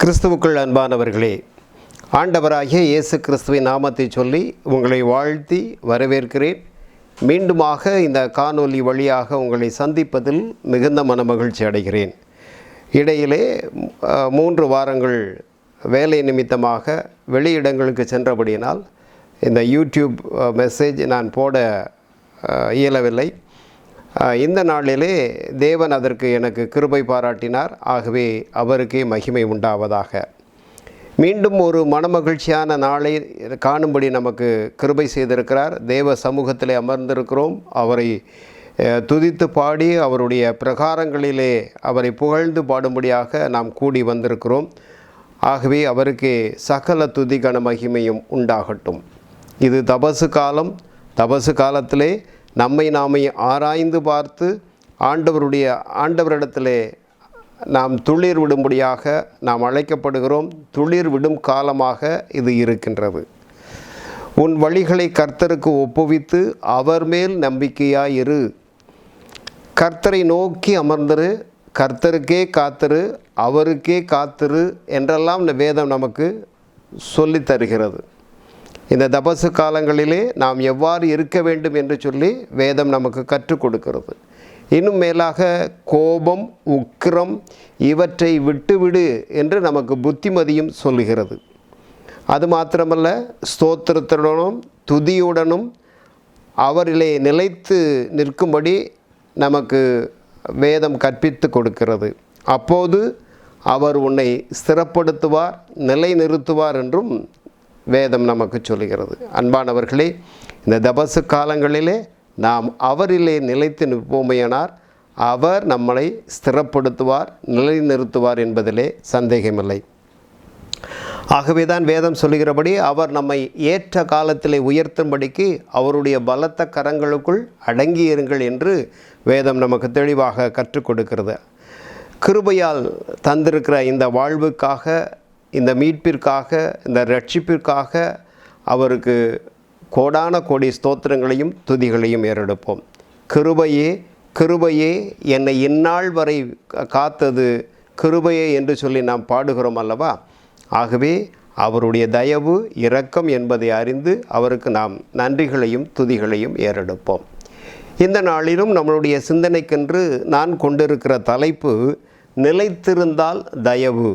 கிறிஸ்துவுக்குள் அன்பானவர்களே ஆண்டவராகிய இயேசு கிறிஸ்துவின் நாமத்தை சொல்லி உங்களை வாழ்த்தி வரவேற்கிறேன். மீண்டுமாக இந்த காணொலி வழியாக உங்களை சந்திப்பதில் மிகுந்த மனமகிழ்ச்சி அடைகிறேன். இடையிலே மூன்று வாரங்கள் வேலை நிமித்தமாக வெளியிடங்களுக்கு சென்றபடியினால் இந்த யூடியூப் மெசேஜ் நான் போட இயலவில்லை. இந்த நாளிலே தேவன் அதற்கு எனக்கு கிருபை பாராட்டினார். ஆகவே அவருக்கே மகிமை உண்டாவதாக. மீண்டும் ஒரு மனமகிழ்ச்சியான நாளை காணும்படி நமக்கு கிருபை செய்திருக்கிறார். தேவ சமூகத்தில் அமர்ந்திருக்கிறோம். அவரை துதித்து பாடி அவருடைய பிரகாரங்களிலே அவரை புகழ்ந்து பாடும்படியாக நாம் கூடி வந்திருக்கிறோம். ஆகவே அவருக்கு சகல துதி கன மகிமையும் உண்டாகட்டும். இது தபசு காலம். தபசு காலத்திலே நம்மை நாமே ஆராய்ந்து பார்த்து ஆண்டவருடைய ஆண்டவரிடத்திலே நாம் துளிர் விடும்படியாக நாம் அழைக்கப்படுகிறோம். துளிர் விடும் காலமாக இது இருக்கின்றது. உன் வழிகளை கர்த்தருக்கு ஒப்புவித்து அவர் மேல் நம்பிக்கையாயிரு கர்த்தரை நோக்கி அமர்ந்திரு. கர்த்தருக்கே காத்திரு. அவருக்கே காத்திரு என்றெல்லாம் இந்த வேதம் நமக்கு சொல்லித் தருகிறது இந்த தபசு காலங்களிலே நாம் எவ்வாறு இருக்க வேண்டும் என்று சொல்லி வேதம் நமக்கு கற்றுக் கொடுக்கிறது. இன்னும் மேலாக கோபம் உக்கிரம் இவற்றை விட்டுவிடு என்று நமக்கு புத்திமதியும் சொல்லுகிறது. அது மாத்திரமல்ல ஸ்தோத்திரத்துடனும் துதியுடனும் அவரிலே நிலைத்து நிற்கும்படி நமக்கு வேதம் கற்பித்து கொடுக்கிறது. அப்போது அவர் உன்னை ஸ்திரப்படுத்துவார் நிலைநிறுத்துவார் என்றும் வேதம் நமக்கு சொல்லுகிறது. அன்பானவர்களே இந்த தபசு காலங்களிலே நாம் அவரிலே நிலைத்து நிற்போமையானார் அவர் நம்மளை ஸ்திரப்படுத்துவார் நிலைநிறுத்துவார் என்பதிலே சந்தேகமில்லை. ஆகவே தான் வேதம் சொல்லுகிறபடி அவர் நம்மை ஏற்ற காலத்திலே உயர்த்தும்படிக்கு அவருடைய பலத்த கரங்களுக்குள் அடங்கியிருங்கள் என்று வேதம் நமக்கு தெளிவாக கற்றுக் கொடுக்கிறது. கிருபையால் தந்திருக்கிற இந்த வாழ்வுக்காக இந்த மீட்பிற்காக இந்த ரட்சிப்பிற்காக அவருக்கு கோடான கோடி ஸ்தோத்திரங்களையும் துதிகளையும் ஏறெடுப்போம். கிருபையே கிருபையே என்னை இந்நாள் வரை காத்தது. கிருபையே என்று சொல்லி நாம் பாடுகிறோம் அல்லவா? ஆகவே அவருடைய தயவு இரக்கம் என்பதை அறிந்து அவருக்கு நாம் நன்றிகளையும் துதிகளையும் ஏறெடுப்போம். இந்த நாளிலும் நம்மளுடைய சிந்தனைக்கென்று நான் கொண்டிருக்கிற தலைப்பு நிலைத்திருந்தால் தயவு.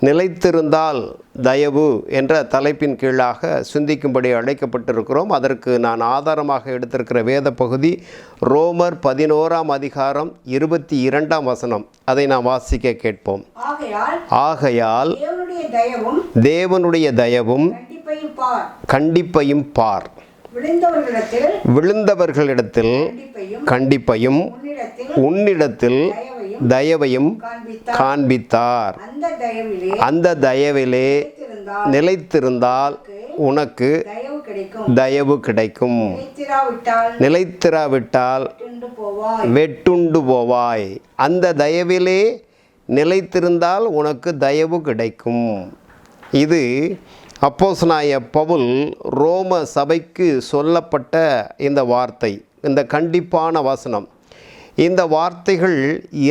நிலைத்திருந்தால் தயவு என்ற தலைப்பின் கீழாக சிந்திக்கும்படி அழைக்கப்பட்டிருக்கிறோம். அதற்கு நான் ஆதாரமாக எடுத்திருக்கிற வேத பகுதி ரோமர் பதினோராம் அதிகாரம் இருபத்தி இரண்டாம் வசனம். அதை நாம் வாசிக்க கேட்போம். ஆகையால் தேவனுடைய தயவும் கண்டிப்பையும் பார். விழுந்தவர்களிடத்தில் கண்டிப்பையும் உன்னிடத்தில் தயவையும் காண்பித்தார். அந்த தயவிலே நிலைத்திருந்தால் உனக்கு தயவு கிடைக்கும். நிலைத்திராவிட்டால் வெட்டுண்டு போவாய். அந்த தயவிலே நிலைத்திருந்தால் உனக்கு தயவு கிடைக்கும். இது அப்போஸ்நாய பவுல் ரோம சபைக்கு சொல்லப்பட்ட இந்த வார்த்தை இந்த கண்டிப்பான வசனம். இந்த வார்த்தைகள்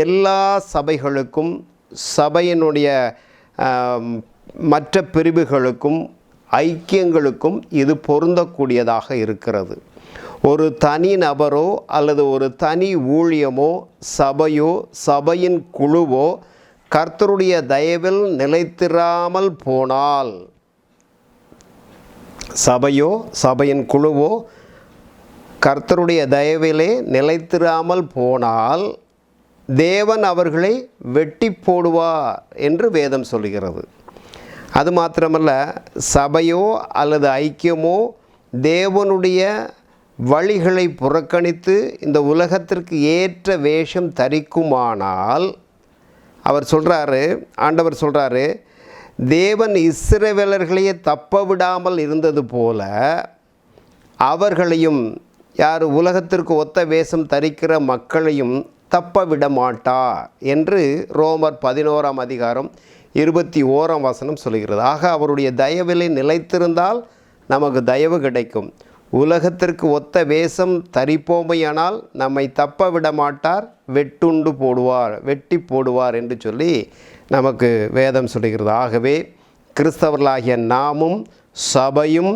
எல்லா சபைகளுக்கும் சபையினுடைய மற்ற பிரிவுகளுக்கும் ஐக்கியங்களுக்கும் இது பொருந்தக்கூடியதாக இருக்கிறது. ஒரு தனி நபரோ அல்லது ஒரு தனி ஊழியமோ சபையோ சபையின் குழுவோ கர்த்தருடைய தயவில் நிலைத்திராமல் போனால் சபையோ சபையின் குழுவோ கர்த்தருடைய தயவிலே நிலைத்திராமல் போனால் தேவன் அவர்களை வெட்டி போடுவார் என்று வேதம் சொல்கிறது. அது மாத்திரமல்ல சபையோ அல்லது ஐக்கியமோ தேவனுடைய வழிகளை புறக்கணித்து இந்த உலகத்திற்கு ஏற்ற வேஷம் தரிக்குமானால் அவர் சொல்கிறாரு ஆண்டவர் சொல்கிறாரு தேவன் இஸ்ரவேலர்களையே தப்ப விடாமல் இருந்தது போல அவர்களையும் யார் உலகத்திற்கு ஒத்த வேஷம் தரிக்கிற மக்களையும் தப்ப விடமாட்டா என்று ரோமர் பதினோராம் அதிகாரம் இருபத்தி ஓராம் வசனம் சொல்கிறது ஆக அவருடைய தயவிலை நிலைத்திருந்தால் நமக்கு தயவு கிடைக்கும். உலகத்திற்கு ஒத்த வேஷம் தரிப்போமையானால் நம்மை தப்ப விடமாட்டார் வெட்டுண்டு போடுவார் வெட்டி போடுவார் என்று சொல்லி நமக்கு வேதம் சொல்லுகிறது. ஆகவே கிறிஸ்தவர்களாகிய நாமும் சபையும்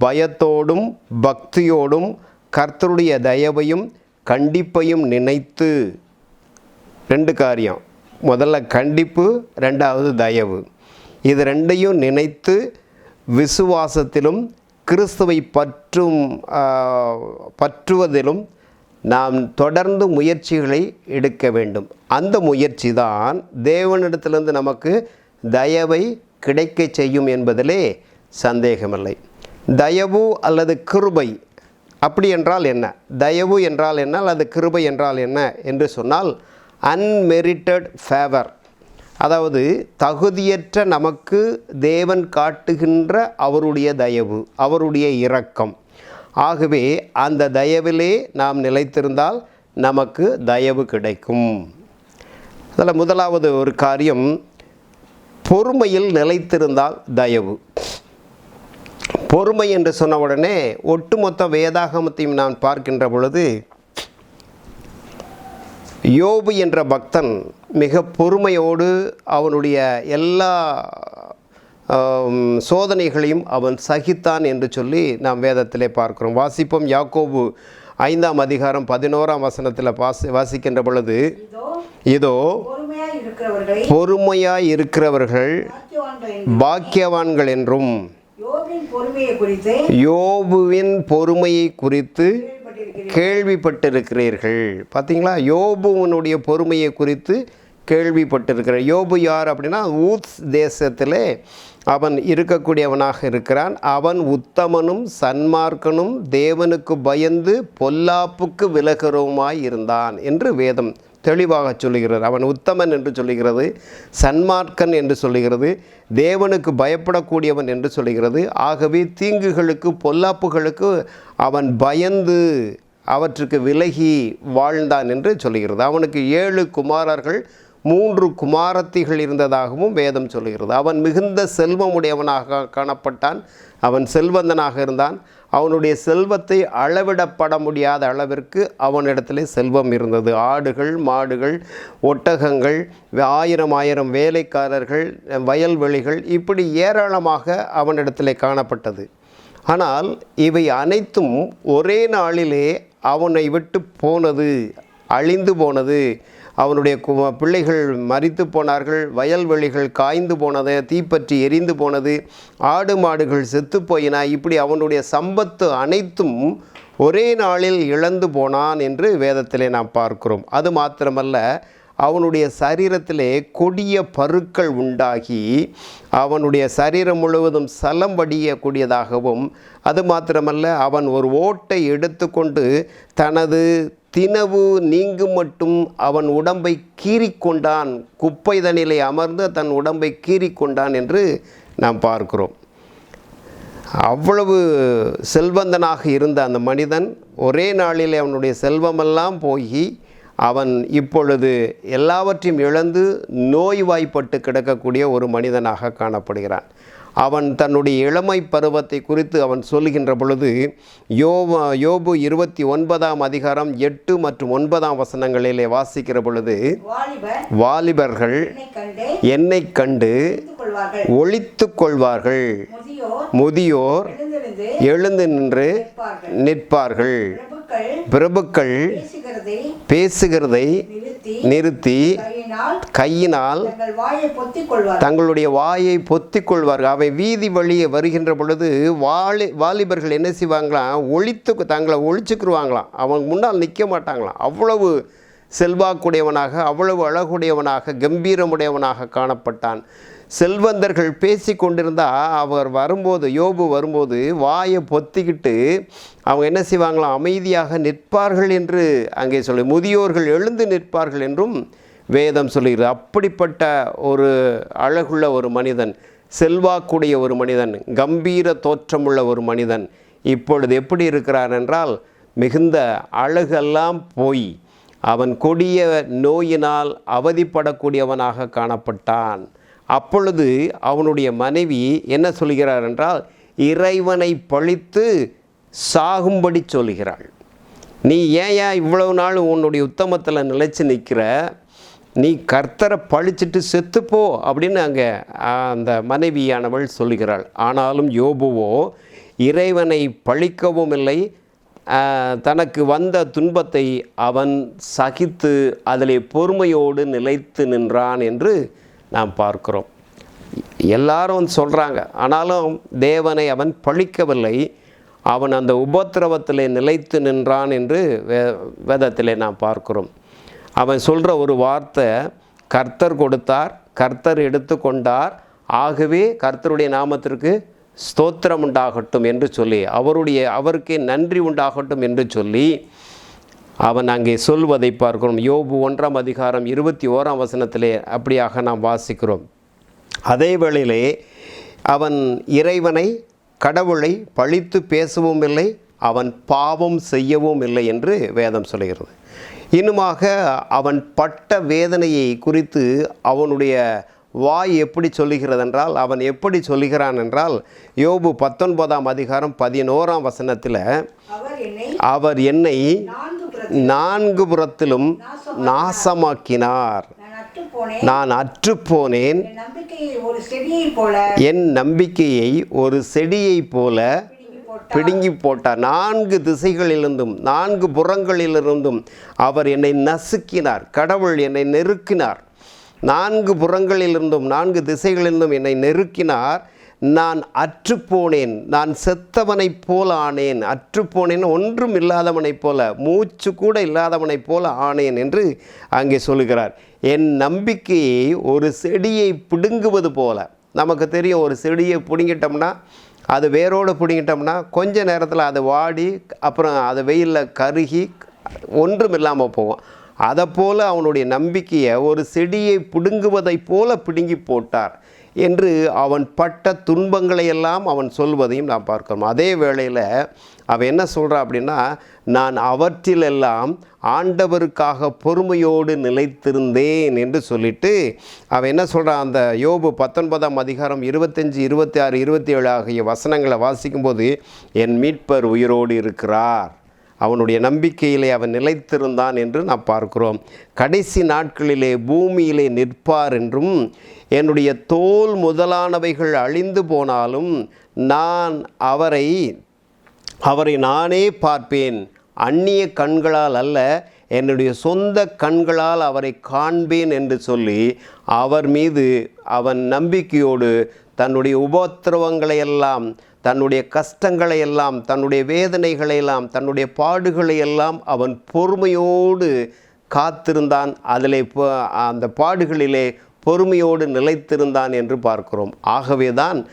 பயத்தோடும் பக்தியோடும் கர்த்தருடைய தயவையும் கண்டிப்பையும் நினைத்து ரெண்டு காரியம். முதல்ல கண்டிப்பு ரெண்டாவது தயவு. இது ரெண்டையும் நினைத்து விசுவாசத்திலும் கிறிஸ்துவை பற்றும் பற்றுவதிலும் நாம் தொடர்ந்து முயற்சிகளை எடுக்க வேண்டும். அந்த முயற்சி தான் தேவனிடத்திலிருந்து நமக்கு தயவை கிடைக்கச் செய்யும் என்பதிலே சந்தேகமில்லை. தயவு அல்லது கிருபை அப்படி என்றால் என்ன? தயவு என்றால் என்ன? அல்லது கிருபை என்றால் என்ன? என்று சொன்னால் அன்மெரிட்டட் ஃபேவர் அதாவது தகுதியற்ற நமக்கு தேவன் காட்டுகின்ற அவருடைய தயவு அவருடைய இரக்கம். ஆகவே அந்த தயவிலே நாம் நிலைத்திருந்தால் நமக்கு தயவு கிடைக்கும். அதில் முதலாவது ஒரு காரியம் பொறுமையில் நிலைத்திருந்தால் தயவு. பொறுமை என்று சொன்ன உடனே ஒட்டுமொத்த வேதாகமத்தையும் நான் பார்க்கின்ற பொழுது யோபு என்ற பக்தன் மிக பொறுமையோடு அவனுடைய எல்லா சோதனைகளையும் அவன் சகித்தான் என்று சொல்லி நாம் வேதத்திலே பார்க்கிறோம். வாசிப்போம் யாக்கோபு ஐந்தாம் அதிகாரம் பதினோராம் வசனத்தில் வாசி வாசிக்கின்ற பொழுது இதோ பொறுமையாய் இருக்கிறவர்களை பாக்கியவான்கள் என்று பாக்கியவான்கள் என்றும் யோபுவின் பொறுமையை குறித்து கேள்விப்பட்டிருக்கிறீர்கள். பார்த்தீங்களா யோபுவனுடைய பொறுமையை குறித்து கேள்விப்பட்டிருக்கிறார். யோபு யார் அப்படின்னா? ஊத்ஸ் தேசத்திலே அவன் இருக்கக்கூடியவனாக இருக்கிறான். அவன் உத்தமனும் சன்மார்க்கனும் தேவனுக்கு பயந்து பொல்லாப்புக்கு விலகிறவுமாய் இருந்தான் என்று வேதம் தெளிவாக சொல்லுகிறார். அவன் உத்தமன் என்று சொல்லுகிறது சன்மார்க்கன் என்று சொல்லுகிறது தேவனுக்கு பயப்படக்கூடியவன் என்று சொல்லுகிறது. ஆகவே தீங்குகளுக்கு பொல்லாப்புகளுக்கு அவன் பயந்து அவற்றுக்கு விலகி வாழ்ந்தான் என்று சொல்லுகிறது. அவனுக்கு ஏழு குமாரர்கள் மூன்று குமாரத்திகள் இருந்ததாகவும் வேதம் சொல்லுகிறது. அவன் மிகுந்த செல்வமுடையவனாக காணப்பட்டான். அவன் செல்வந்தனாக இருந்தான். அவனுடைய செல்வத்தை அளவிடப்பட முடியாத அளவிற்கு அவனிடத்தில் செல்வம் இருந்தது. ஆடுகள் மாடுகள் ஒட்டகங்கள் ஆயிரம் ஆயிரம் வேலைக்காரர்கள் வயல்வெளிகள் இப்படி ஏராளமாக அவனிடத்தில் காணப்பட்டது. ஆனால் இவை அனைத்தும் ஒரே நாளிலே அவனை விட்டு போனது அழிந்து போனது. அவனுடைய கு- பிள்ளைகள் மறித்து போனார்கள் வயல்வெளிகள் காய்ந்து போனது தீப்பற்றி எரிந்து போனது ஆடு மாடுகள் செத்து போயின. இப்படி அவனுடைய சம்பத்து அனைத்தும் ஒரே நாளில் இழந்து போனான் என்று வேதத்திலே நாம் பார்க்கிறோம். அது மாத்திரமல்ல அவனுடைய சரீரத்திலே கொடிய பருக்கள் உண்டாகி அவனுடைய சரீரம் முழுவதும் சலம் வடியக்கூடியதாகவும் அது மாத்திரமல்ல அவன் ஒரு ஓட்டை எடுத்துக்கொண்டு தனது தினவு நீங்கும் மட்டும் அவன் உடம்பை கீறிக்கொண்டான் குப்பைதனிலே அமர்ந்து தன் உடம்பை கீறிக்கொண்டான் என்று நாம் பார்க்கிறோம். அவ்வளவு செல்வந்தனாக இருந்த அந்த மனிதன் ஒரே நாளில் அவனுடைய செல்வமெல்லாம் போய் அவன் இப்பொழுது எல்லாவற்றையும் இழந்து நோய்வாய்ப்பட்டு கிடக்கக்கூடிய ஒரு மனிதனாக காணப்படுகிறான். அவன் தன்னுடைய இளமை பருவத்தை குறித்து அவன் சொல்லுகின்ற பொழுது யோபு யோபு இருபத்தி ஒன்பதாம் அதிகாரம் எட்டு மற்றும் ஒன்பதாம் வசனங்களிலே வாசிக்கிற பொழுது வாலிபர் வாலிபர்கள் என்னை கண்டு தெரிந்து கொள்வார்கள் முதியோர் எழுந்து நின்று நிற்பார்கள். பிரபுக்கள் பேசுகிறதை நிறுத்தி கையினால் தங்களுடைய வாயை பொத்திக் கொள்வார்கள் அவை வீதி வழியே வருகின்ற பொழுது வாலி வாலிபர்கள் என்ன செய்வாங்களாம் ஒழித்து தங்களை ஒழிச்சுக்கிருவாங்களாம் அவங்க முன்னால் நிற்க மாட்டாங்களாம். அவ்வளவு செல்வாக்குடையவனாக அவ்வளவு அழகுடையவனாக கம்பீரமுடையவனாக காணப்பட்டான். செல்வந்தர்கள் பேசி கொண்டிருந்தா அவர் வரும்போது யோபு வரும்போது வாயை பொத்திக்கிட்டு அவங்க என்ன செய்வாங்களாம் அமைதியாக நிற்பார்கள் என்று அங்கே சொல்லி முதியோர்கள் எழுந்து நிற்பார்கள் என்றும் வேதம் சொல்லுகிறது. அப்படிப்பட்ட ஒரு அழகுள்ள ஒரு மனிதன் செல்வாக்குடைய ஒரு மனிதன் கம்பீர தோற்றமுள்ள ஒரு மனிதன் இப்பொழுது எப்படி இருக்கிறார் என்றால் மிகுந்த அழகெல்லாம் போய் அவன் கொடிய நோயினால் அவதிப்படக்கூடியவனாக காணப்பட்டான். அப்பொழுது அவனுடைய மனைவி என்ன சொல்கிறார் என்றால் இறைவனை பழித்து சாகும்படி சொல்கிறாள். நீ ஏன் இவ்வளவு நாள் உன்னுடைய உத்தமத்தில் நிலைச்சு நிற்கிற நீ கர்த்தரை பழிச்சிட்டு செத்துப்போ அப்படின்னு அங்கே அந்த மனைவியானவள் சொல்லுகிறாள் ஆனாலும் யோபுவோ இறைவனை பழிக்கவும் இல்லை. தனக்கு வந்த துன்பத்தை அவன் சகித்து அதிலே பொறுமையோடு நிலைத்து நின்றான் என்று நாம் பார்க்கிறோம். எல்லாரும் சொல்கிறாங்க ஆனாலும் தேவனை அவன் பழிக்கவில்லை. அவன் அந்த உபத்திரவத்திலே நிலைத்து நின்றான் என்று வே வேதத்திலே நாம் பார்க்கிறோம். அவன் சொல்கிற ஒரு வார்த்தை கர்த்தர் கொடுத்தார் கர்த்தர் எடுத்துக்கொண்டார் ஆகவே கர்த்தருடைய நாமத்திற்கு ஸ்தோத்திரம் உண்டாகட்டும் என்று சொல்லி அவருடைய அவருக்கே நன்றி உண்டாகட்டும் என்று சொல்லி அவன் அங்கே சொல்வதை பார்க்கிறோம். யோபு ஒன்றாம் அதிகாரம் இருபத்தி ஓராம் வசனத்திலே அப்படியாக நாம் வாசிக்கிறோம். அதே வேளையிலே அவன் இறைவனை கடவுளை பழித்து பேசவும் இல்லை அவன் பாவம் செய்யவும் இல்லை என்று வேதம் சொல்கிறது இன்னுமாக அவன் பட்ட வேதனையை குறித்து அவனுடைய வாய் எப்படி சொல்லுகிறது என்றால் அவன் எப்படி சொல்லுகிறான் என்றால் யோபு பத்தொன்பதாம் அதிகாரம் பதினோராம் வசனத்தில் அவர் என்னை அவர் என்னை நான்கு புறத்திலும் நாசமாக்கினார். நான் அற்று போனேன் அற்றுப்போனேன். என் நம்பிக்கையை ஒரு செடியைப் போல பிடுங்கி போட்டார். நான்கு திசைகளிலிருந்தும் நான்கு புறங்களிலிருந்தும் அவர் என்னை நசுக்கினார். கடவுள் என்னை நெருக்கினார். நான்கு புறங்களிலிருந்தும் நான்கு திசைகளிலிருந்தும் என்னை நெருக்கினார். நான் அற்றுப்போனேன் நான் செத்தவனைப் போல ஆனேன் அற்றுப்போனேன் ஒன்றும் இல்லாதவனைப் போல மூச்சு கூட இல்லாதவனைப் போல ஆனேன் என்று அங்கே சொல்லுகிறார். என் நம்பிக்கையை ஒரு செடியை பிடுங்குவது போல. நமக்கு தெரியும் ஒரு செடியை பிடுங்கிட்டோம்னா அது வேரோடு பிடுங்கிட்டோம்னா கொஞ்ச நேரத்தில் அது வாடி அப்புறம் அது வெயிலில் கருகி ஒன்றும் இல்லாமல் போகும். அதை போல் அவனுடைய நம்பிக்கையை ஒரு செடியை பிடுங்குவதைப் போல பிடுங்கி போட்டார். என்று அவன் பட்ட துன்பங்களை எல்லாம் அவன் சொல்வதையும் நாம் பார்க்கிறோம் அதே வேளையில் அவன் என்ன சொல்கிறான் அப்படின்னா நான் அவற்றிலெல்லாம் ஆண்டவருக்காக பொறுமையோடு நிலைத்திருந்தேன் என்று சொல்லிட்டு அவன் என்ன சொல்கிறான் அந்த யோபு பத்தொன்பதாம் அதிகாரம் இருபத்தஞ்சி இருபத்தி ஆறு இருபத்தி ஏழு ஆகிய வசனங்களை வாசிக்கும்போது என் மீட்பர் உயிரோடு இருக்கிறார். அவனுடைய நம்பிக்கையிலே அவன் நிலைத்திருந்தான் என்று நாம் பார்க்கிறோம். கடைசி நாட்களிலே பூமியிலே நிற்பார் என்றும் என்னுடைய தோல் முதலானவைகள் அழிந்து போனாலும் நான் அவரை அவரை நானே பார்ப்பேன். அந்நிய கண்களால் அல்ல என்னுடைய சொந்த கண்களால் அவரை காண்பேன் என்று சொல்லி அவர் மீது அவன் நம்பிக்கையோடு தன்னுடைய உபத்திரவங்களை எல்லாம் தன்னுடைய கஷ்டங்களை எல்லாம் தன்னுடைய வேதனைகளை எல்லாம் தன்னுடைய பாடுகளை எல்லாம் அவன் பொறுமையோடு காத்திருந்தான். அதில் அந்த பாடுகளிலே பொறுமையோடு நிலைத்திருந்தான் என்று பார்க்கிறோம். ஆகவே தான்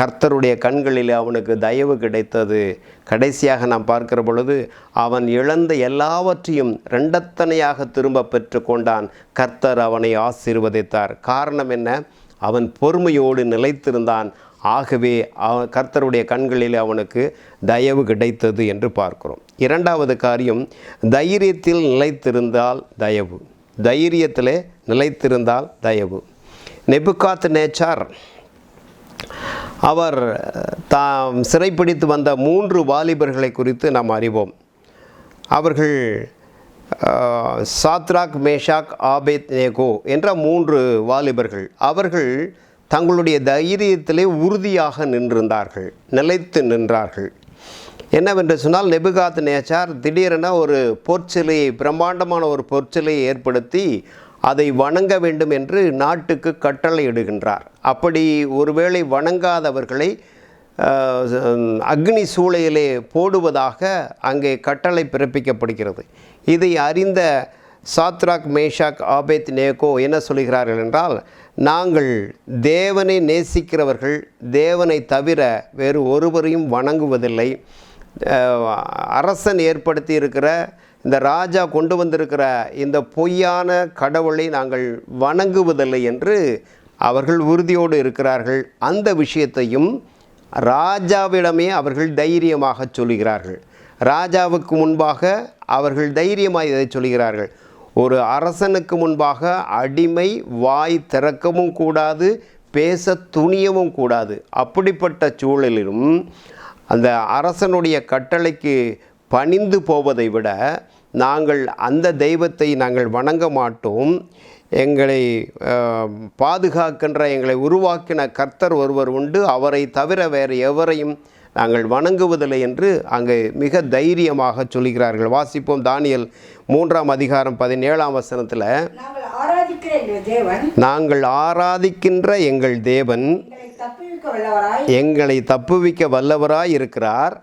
கர்த்தருடைய கண்களில் அவனுக்கு தயவு கிடைத்தது. கடைசியாக நாம் பார்க்கிற பொழுது அவன் இழந்த எல்லாவற்றையும் ரெண்டத்தனையாக திரும்ப பெற்று கொண்டான். கர்த்தர் அவனை ஆசீர்வதித்தார். காரணம் என்ன? அவன் பொறுமையோடு நிலைத்திருந்தான். ஆகவே கர்த்தருடைய கண்களில் அவனுக்கு தயவு கிடைத்தது என்று பார்க்கிறோம். இரண்டாவது காரியம் தைரியத்தில் நிலைத்திருந்தால் தயவு. தைரியத்தில் நிலைத்திருந்தால் தயவு. நெபுகாத் நேச்சார் அவர் தாம் சிறைப்பிடித்து வந்த மூன்று வாலிபர்களை குறித்து நாம் அறிவோம். அவர்கள் சாத்ராக் மேஷாக் ஆபேத் நேகோ என்ற மூன்று வாலிபர்கள். அவர்கள் தங்களுடைய தைரியத்திலே உறுதியாக நின்றிருந்தார்கள் நிலைத்து நின்றார்கள். என்னவென்று சொன்னால் நெபுகாத் நேச்சார் திடீரென ஒரு பொற்சிலையை பிரம்மாண்டமான ஒரு பொற்சிலையை ஏற்படுத்தி அதை வணங்க வேண்டும் என்று நாட்டுக்கு கட்டளையிடுகின்றார். அப்படி ஒருவேளை வணங்காதவர்களை அக்னி சூளையிலே போடுவதாக அங்கே கட்டளை பிறப்பிக்கப்படுகிறது. இதை அறிந்த சாத்ராக் மேஷாக் ஆபேத் நேகோ என்ன சொல்கிறார்கள் என்றால் நாங்கள் தேவனை நேசிக்கிறவர்கள் தேவனை தவிர வேறு ஒருவரையும் வணங்குவதில்லை. அரசன் ஏற்படுத்தி இருக்கிற இந்த ராஜா கொண்டு வந்திருக்கிற இந்த பொய்யான கடவுளை நாங்கள் வணங்குவதில்லை என்று அவர்கள் உறுதியோடு இருக்கிறார்கள். அந்த விஷயத்தையும் ராஜாவிடமே அவர்கள் தைரியமாக சொல்கிறார்கள். ராஜாவுக்கு முன்பாக அவர்கள் தைரியமாக இதை சொல்கிறார்கள். ஒரு அரசனுக்கு முன்பாக அடிமை வாய் திறக்கவும் கூடாது பேச துணியவும் கூடாது. அப்படிப்பட்ட சூழலிலும் அந்த அரசனுடைய கட்டளைக்கு பணிந்து போவதை விட நாங்கள் அந்த தெய்வத்தை நாங்கள் வணங்க மாட்டோம். எங்களை பாதுகாக்கின்ற எங்களை உருவாக்கின கர்த்தர் ஒருவர் உண்டு. அவரை தவிர வேறு எவரையும் நாங்கள் வணங்குவதில்லை என்று அங்கே மிக தைரியமாக சொல்கிறார்கள் வாசிப்போம் தானியல் மூன்றாம் அதிகாரம் பதினேழாம் வசனத்தில் நாங்கள் ஆராதிக்கின்ற எங்கள் தேவன் எங்களை தப்புவிக்க வல்லவராய் இருக்கிறார்.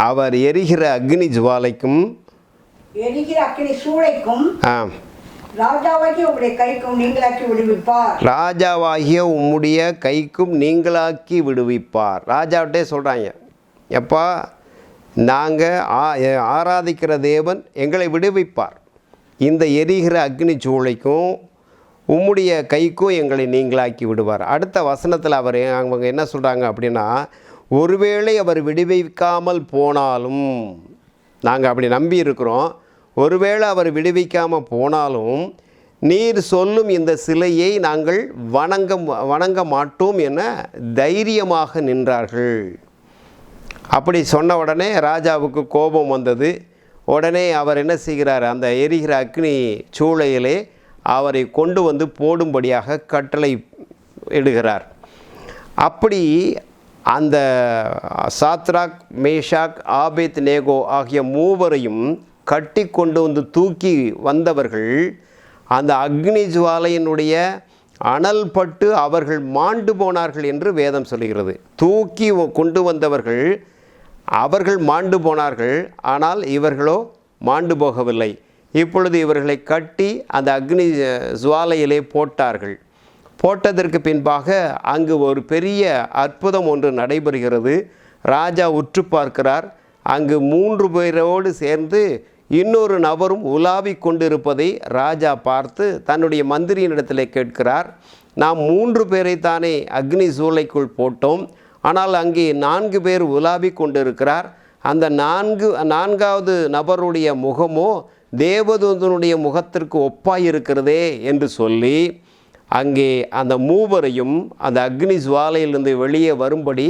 அவர் எரிகிற ஜுவாலைக்கும் அக்னி ஜுவாலைக்கும் எரிகிற அக்கினி சூளைக்கும் ராஜாவாகிய உங்களுடைய கைக்கும் நீங்களாக்கி விடுவிப்பார். ராஜாவாகிய உம்முடைய கைக்கும் நீங்களாக்கி விடுவிப்பார். ராஜாவிட்டே சொல்கிறாங்க எப்பா நாங்கள் ஆராதிக்கிற தேவன் எங்களை விடுவிப்பார். இந்த எரிகிற அக்னி சூளைக்கும் உம்முடைய கைக்கும் எங்களை நீங்களாக்கி விடுவார். அடுத்த வசனத்தில் அவர் அவங்க என்ன சொல்கிறாங்க அப்படின்னா ஒருவேளை அவர் விடுவிக்காமல் போனாலும் நாங்கள் அப்படி நம்பி இருக்கிறோம் ஒருவேளை அவர் விடுவிக்காமல் போனாலும் நீர் சொல்லும் இந்த சிலையை நாங்கள் வணங்க வணங்க மாட்டோம் என தைரியமாக நின்றார்கள். அப்படி சொன்ன உடனே ராஜாவுக்கு கோபம் வந்தது. உடனே அவர் என்ன செய்கிறார்? அந்த எரிகிற அக்னி சூளையிலே அவரை கொண்டு வந்து போடும்படியாக கட்டளை இடுகிறார். அப்படி அந்த சாத்ராக் மேஷாக் ஆபேத் நேகோ ஆகிய மூவரையும் கட்டி கொண்டு வந்து தூக்கி வந்தவர்கள் அந்த அக்னி ஜுவாலையினுடைய அனல் பட்டு அவர்கள் மாண்டு போனார்கள் என்று வேதம் சொல்கிறது தூக்கி கொண்டு வந்தவர்கள் அவர்கள் மாண்டு போனார்கள் ஆனால் இவர்களோ மாண்டு போகவில்லை. இப்பொழுது இவர்களை கட்டி அந்த அக்னி ஜுவாலையிலே போட்டார்கள். போட்டதற்கு பின்பாக அங்கு ஒரு பெரிய அற்புதம் ஒன்று நடைபெறுகிறது. ராஜா உற்று பார்க்கிறார். அங்கு மூன்று பேரோடு சேர்ந்து இன்னொரு நபரும் உலாவிக் கொண்டிருப்பதை ராஜா பார்த்து தன்னுடைய மந்திரியினிடத்தில் கேட்கிறார் நாம் மூன்று பேரை தானே அக்னி சூளைக்குள் போட்டோம் ஆனால் அங்கே நான்கு பேர் உலாவிக் கொண்டிருக்கிறார். அந்த நான்கு நான்காவது நபருடைய முகமோ தேவதூதனுடைய முகத்திற்கு ஒப்பாயிருக்கிறதே என்று சொல்லி அங்கே அந்த மூவரையும் அந்த அக்னி ஜுவாலையிலிருந்து வெளியே வரும்படி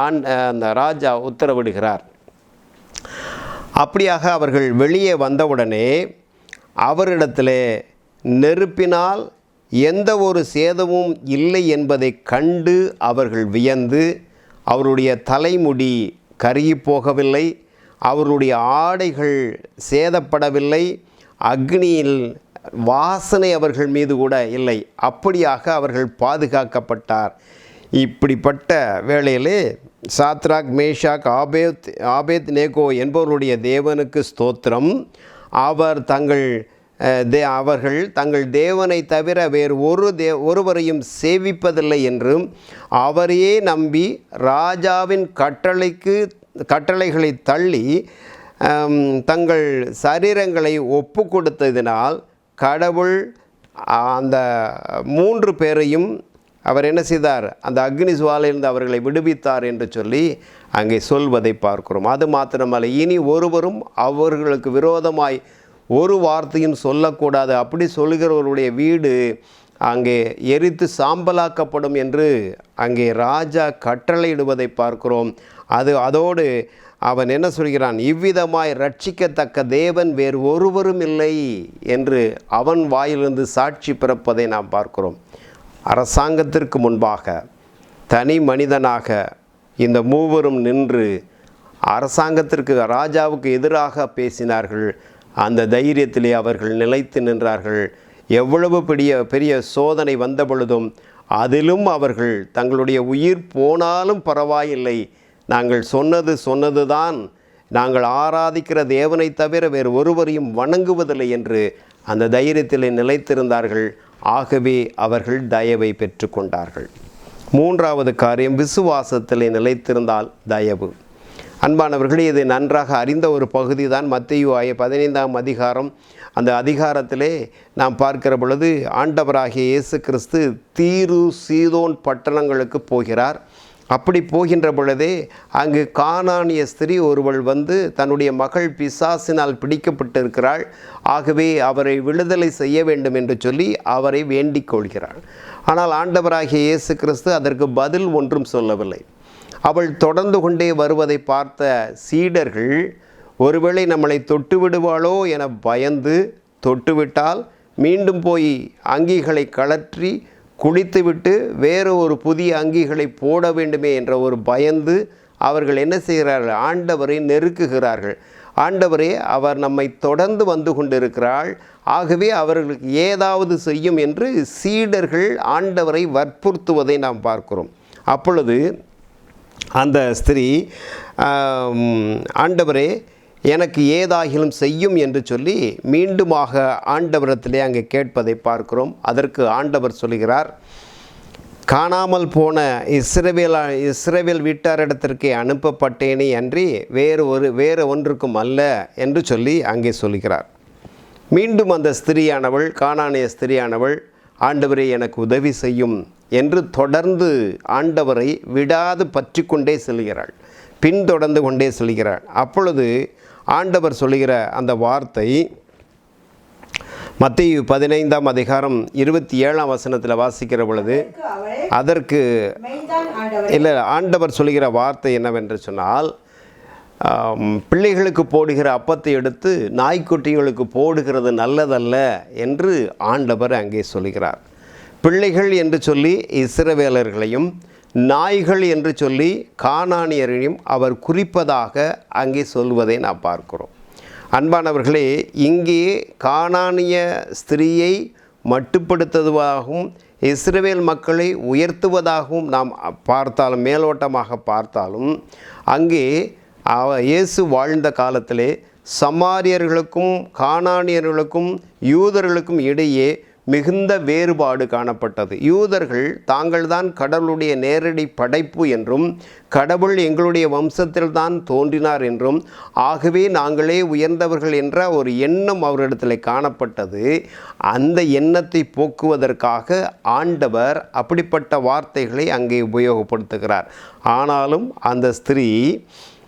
ஆண் அந்த ராஜா உத்தரவிடுகிறார். அப்படியாக அவர்கள் வெளியே வந்தவுடனே அவரிடத்தில் நெருப்பினால் எந்த ஒரு சேதமும் இல்லை என்பதை கண்டு அவர்கள் வியந்து அவருடைய தலைமுடி கருகி போகவில்லை அவருடைய ஆடைகள் சேதப்படவில்லை அக்னியில் வாசனை அவர்கள் மீது கூட இல்லை. அப்படியாக அவர்கள் பாதுகாக்கப்பட்டார். இப்படிப்பட்ட வேளையிலே சாத்ராக் மேஷாக் ஆபேத் ஆபேத் நேகோ என்பவருடைய தேவனுக்கு ஸ்தோத்திரம். அவர் தங்கள் தே அவர்கள் தங்கள் தேவனை தவிர வேறு ஒரு தே ஒருவரையும் சேவிப்பதில்லை என்றும் அவரையே நம்பி ராஜாவின் கட்டளைக்கு கட்டளைகளை தள்ளி தங்கள் சரீரங்களை ஒப்பு கொடுத்ததினால் கடவுள் அந்த மூன்று பேரையும் அவர் என்ன செய்தார்? அந்த அக்னி சுவாலையிலிருந்து அவர்களை விடுவித்தார் என்று சொல்லி அங்கே சொல்வதை பார்க்கிறோம். அது மாத்திரமல்ல இனி ஒருவரும் அவர்களுக்கு விரோதமாய் ஒரு வார்த்தையும் சொல்லக்கூடாது. அப்படி சொல்கிறவருடைய வீடு அங்கே எரித்து சாம்பலாக்கப்படும் என்று அங்கே ராஜா கட்டளையிடுவதை பார்க்கிறோம். அது அதோடு அவன் என்ன சொல்கிறான்? இவ்விதமாய் ரட்சிக்கத்தக்க தேவன் வேறு ஒருவரும் இல்லை என்று அவன் வாயிலிருந்து சாட்சி பிறப்பதை நாம் பார்க்கிறோம். அரசாங்கத்திற்கு முன்பாக தனி மனிதனாக இந்த மூவரும் நின்று அரசாங்கத்திற்கு ராஜாவுக்கு எதிராக பேசினார்கள். அந்த தைரியத்திலே அவர்கள் நிலைத்து நின்றார்கள். எவ்வளவு பெரிய பெரிய சோதனை வந்த பொழுதும் அதிலும் அவர்கள் தங்களுடைய உயிர் போனாலும் பரவாயில்லை. நாங்கள் சொன்னது சொன்னதுதான். நாங்கள் ஆராதிக்கிற தேவனை தவிர வேறு ஒருவரையும் வணங்குவதில்லை என்று அந்த தைரியத்திலே நிலைத்திருந்தார்கள். ஆகவே அவர்கள் தயவை பெற்றுக்கொண்டார்கள். மூன்றாவது காரியம் விசுவாசத்திலே நிலைத்திருந்தால் தயவு. அன்பானவர்களே இது நன்றாக அறிந்த ஒரு பகுதி தான் மத்திய ஆய பதினைந்தாம் அதிகாரம். அந்த அதிகாரத்திலே நாம் பார்க்கிற பொழுது ஆண்டவராகிய இயேசு கிறிஸ்து தீரு சீதோன் பட்டணங்களுக்கு போகிறார். அப்படி போகின்ற பொழுதே அங்கு காணானிய ஸ்திரீ ஒருவள் வந்து தன்னுடைய மகள் பிசாசினால் பிடிக்கப்பட்டிருக்கிறாள். ஆகவே அவரை விடுதலை செய்ய வேண்டும் என்று சொல்லி அவரை வேண்டிக் கொள்கிறாள். ஆனால் ஆண்டவராகிய இயேசு கிறிஸ்து அதற்கு பதில் ஒன்றும் சொல்லவில்லை. அவள் தொடர்ந்து கொண்டே வருவதை பார்த்த சீடர்கள் ஒருவேளை நம்மளை தொட்டு விடுவாளோ என பயந்து தொட்டுவிட்டால் மீண்டும் போய் அங்கிகளை கழற்றி குளித்துவிட்டு வேறு ஒரு புதிய அங்கிகளை போட வேண்டுமே என்ற ஒரு பயந்து அவர்கள் என்ன செய்கிறார்கள்? ஆண்டவரை நெருக்குகிறார்கள். ஆண்டவரே அவர் நம்மை தொடர்ந்து வந்து கொண்டிருக்கிறாள். ஆகவே அவர்களுக்கு ஏதாவது செய்யும் என்று சீடர்கள் ஆண்டவரை வற்புறுத்துவதை நாம் பார்க்கிறோம். அப்பொழுது அந்த ஸ்திரீ ஆண்டவரே எனக்கு ஏதாகிலும் செய்யும் என்று சொல்லி மீண்டுமாக ஆண்டவரத்திலே அங்கே கேட்பதை பார்க்கிறோம். அதற்கு ஆண்டவர் சொல்கிறார் காணாமல் போன இஸ்ரேவேல் இஸ்ரேவேல் வீட்டாரிடத்திற்கே அனுப்பப்பட்டேனே அன்றி வேறு ஒரு வேறு ஒன்றுக்கும் அல்ல என்று சொல்லி அங்கே சொல்கிறார். மீண்டும் அந்த ஸ்திரியானவள் காணானிய ஸ்திரியானவள் ஆண்டவரை எனக்கு உதவி செய்யும் என்று தொடர்ந்து ஆண்டவரை விடாது பற்றி கொண்டே செல்கிறாள். பின்தொடர்ந்து கொண்டே செல்கிறாள். அப்பொழுது ஆண்டவர் சொல்லுகிற அந்த வார்த்தை மத்திய பதினைந்தாம் அதிகாரம் இருபத்தி ஏழாம் வசனத்தில் வாசிக்கிற பொழுது அதற்கு இல்லை ஆண்டவர் சொல்லுகிற வார்த்தை என்னவென்று சொன்னால் பிள்ளைகளுக்கு போடுகிற அப்பத்தை எடுத்து நாய்க்குட்டிகளுக்கு போடுகிறது நல்லதல்ல என்று ஆண்டவர் அங்கே சொல்லுகிறார். பிள்ளைகள் என்று சொல்லி இஸ்ரவேலர்களையும் நாய்கள் என்று சொல்லி காணானியரையும் அவர் குறிப்பதாக அங்கே சொல்வதை நாம் பார்க்கிறோம். அன்பானவர்களே இங்கே காணானிய ஸ்திரீயை மட்டுப்படுத்துவதாகவும் இஸ்ரேல் மக்களை உயர்த்துவதாகவும் நாம் பார்த்தாலும் மேலோட்டமாக பார்த்தாலும் அங்கே அவ இயேசு வாழ்ந்த காலத்திலே சமாரியர்களுக்கும் காணானியர்களுக்கும் யூதர்களுக்கும் இடையே மிகுந்த வேறுபாடு காணப்பட்டது. யூதர்கள் தாங்கள்தான் கடவுளுடைய நேரடி படைப்பு என்றும் கடவுள் எங்களுடைய வம்சத்தில்தான் தோன்றினார் என்றும் ஆகவே நாங்களே உயர்ந்தவர்கள் என்ற ஒரு எண்ணம் அவரிடத்தில் காணப்பட்டது. அந்த எண்ணத்தை போக்குவதற்காக ஆண்டவர் அப்படிப்பட்ட வார்த்தைகளை அங்கே உபயோகப்படுத்துகிறார். ஆனாலும் அந்த ஸ்திரீ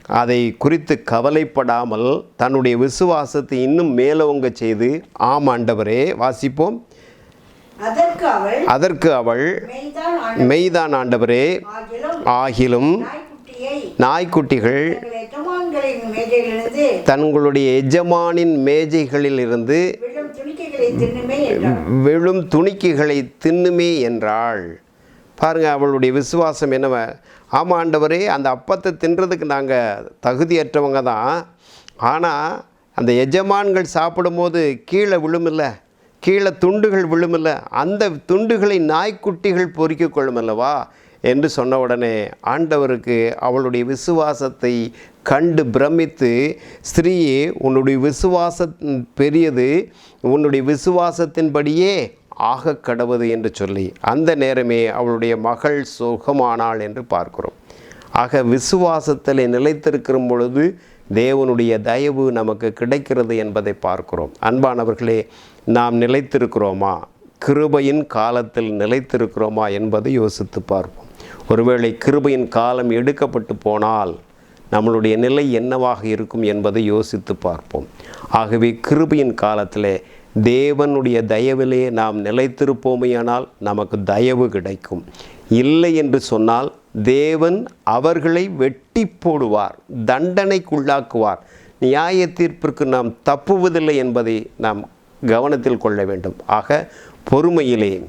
அதை குறித்து கவலைப்படாமல் தன்னுடைய விசுவாசத்தை இன்னும் மேலோங்க செய்து ஆம் ஆண்டவரே வாசிப்போம். அதற்கு அவள் மெய்தான் ஆண்டவரே ஆகிலும் நாய்க்குட்டிகள் தங்களுடைய எஜமானின் மேஜைகளில் இருந்து விழும் துணிக்கைகளை தின்னுமே என்றார் விழும் துணிக்கைகளை தின்னுமே என்றாள். பாருங்க அவளுடைய விசுவாசம் என்னவ? ஆமாம் ஆண்டவரே அந்த அப்பத்தை தின்றதுக்கு நாங்கள் தகுதியற்றவங்க தான். ஆனால் அந்த எஜமான்கள் சாப்பிடும்போது கீழே விழுமில்ல. கீழே துண்டுகள் விழுமில்ல அந்த துண்டுகளை நாய்க்குட்டிகள் பொறுக்கிக் கொள்ளுமல்லவா? என்று சொன்ன உடனே ஆண்டவருக்கு அவளுடைய விசுவாசத்தை கண்டு பிரமித்து ஸ்திரீயே உன்னுடைய விசுவாச பெரியது உன்னுடைய விசுவாசத்தின்படியே ஆக கடவுது என்று சொல்லி அந்த நேரமே அவளுடைய மகள் சுகமானாள் என்று பார்க்கிறோம். ஆக விசுவாசத்தில் நிலைத்திருக்கிற பொழுது தேவனுடைய தயவு நமக்கு கிடைக்கிறது என்பதை பார்க்கிறோம். அன்பானவர்களே நாம் நிலைத்திருக்கிறோமா? கிருபையின் காலத்தில் நிலைத்திருக்கிறோமா என்பதை யோசித்து பார்ப்போம். ஒருவேளை கிருபையின் காலம் எடுக்கப்பட்டு போனால் நம்மளுடைய நிலை என்னவாக இருக்கும் என்பதை யோசித்து பார்ப்போம். ஆகவே கிருபையின் காலத்திலே தேவனுடைய தயவிலே நாம் நிலைத்திருப்போமேயானால் நமக்கு தயவு கிடைக்கும். இல்லை என்று சொன்னால் தேவன் அவர்களை வெட்டி போடுவார் தண்டனைக்குள்ளாக்குவார். நியாய தீர்ப்பிற்கு நாம் தப்புவதில்லை என்பதை நாம் கவனத்தில் கொள்ள வேண்டும். ஆக பொறுமையிலே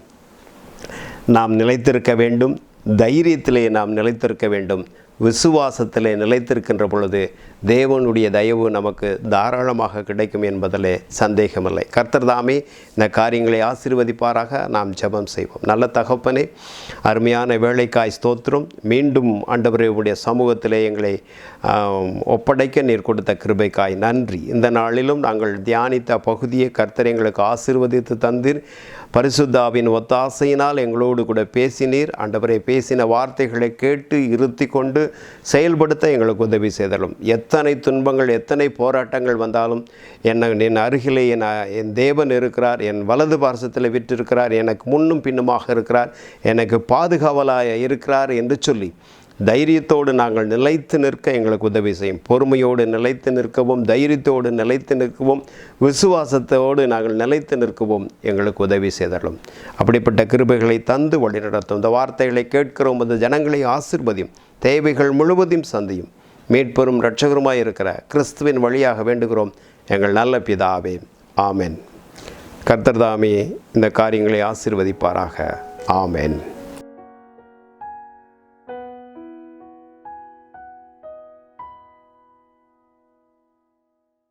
நாம் நிலைத்திருக்க வேண்டும். தைரியத்திலே நாம் நிலைத்திருக்க வேண்டும். விசுவாசத்திலே நிலைத்திருக்கின்ற பொழுது தேவனுடைய தயவு நமக்கு தாராளமாக கிடைக்கும் என்பதிலே சந்தேகமில்லை. கர்த்தர் தாமே இந்த காரியங்களை ஆசீர்வதிப்பாராக. நாம் ஜெபம் செய்வோம். நல்ல தகப்பனே அருமையான வேலைக்காய் ஸ்தோத்திரம். மீண்டும் ஆண்டவரே உடைய சமூகத்திலே எங்களை ஒப்படைக்க நீர் கொடுத்த கிருபைக்காய் நன்றி. இந்த நாளிலும் நாங்கள் தியானித்த பகுதியை கர்த்தர் எங்களுக்கு ஆசீர்வதித்து தந்தீர். பரிசுத்தாவின் ஒத்தாசையினால் எங்களோடு கூட பேசினீர். ஆண்டவரை பேசின வார்த்தைகளை கேட்டு இருத்தி கொண்டு செயல்படுத்த எங்களுக்கு உதவி செய்தலும். எத்தனை துன்பங்கள் எத்தனை போராட்டங்கள் வந்தாலும் என்ன என் அருகிலே என் என் தேவன் இருக்கிறார் என் வலது பாரசத்தில் விற்றிருக்கிறார் எனக்கு முன்னும் பின்னுமாக இருக்கிறார் எனக்கு பாதுகாவலாக இருக்கிறார் என்று சொல்லி தைரியத்தோடு நாங்கள் நிலைத்து நிற்க எங்களுக்கு உதவி செய்யும். பொறுமையோடு நிலைத்து நிற்கவும் தைரியத்தோடு நிலைத்து நிற்கவும் விசுவாசத்தோடு நாங்கள் நிலைத்து நிற்கவும் எங்களுக்கு உதவி செய்தாலும் அப்படிப்பட்ட கிருபைகளை தந்து வழிநடத்தும். இந்த வார்த்தைகளை கேட்கிறோம் இந்த ஜனங்களை ஆசிர்வதியும் தேவைகள் முழுவதையும் சந்தியும். மீட்பெரும் இரட்சகருமாய் இருக்கிற கிறிஸ்துவின் வழியாக வேண்டுகிறோம். எங்கள் நல்ல பிதாவே ஆமென். கர்த்தர் தாமே இந்த காரியங்களை ஆசீர்வதிப்பாராக. ஆமேன்.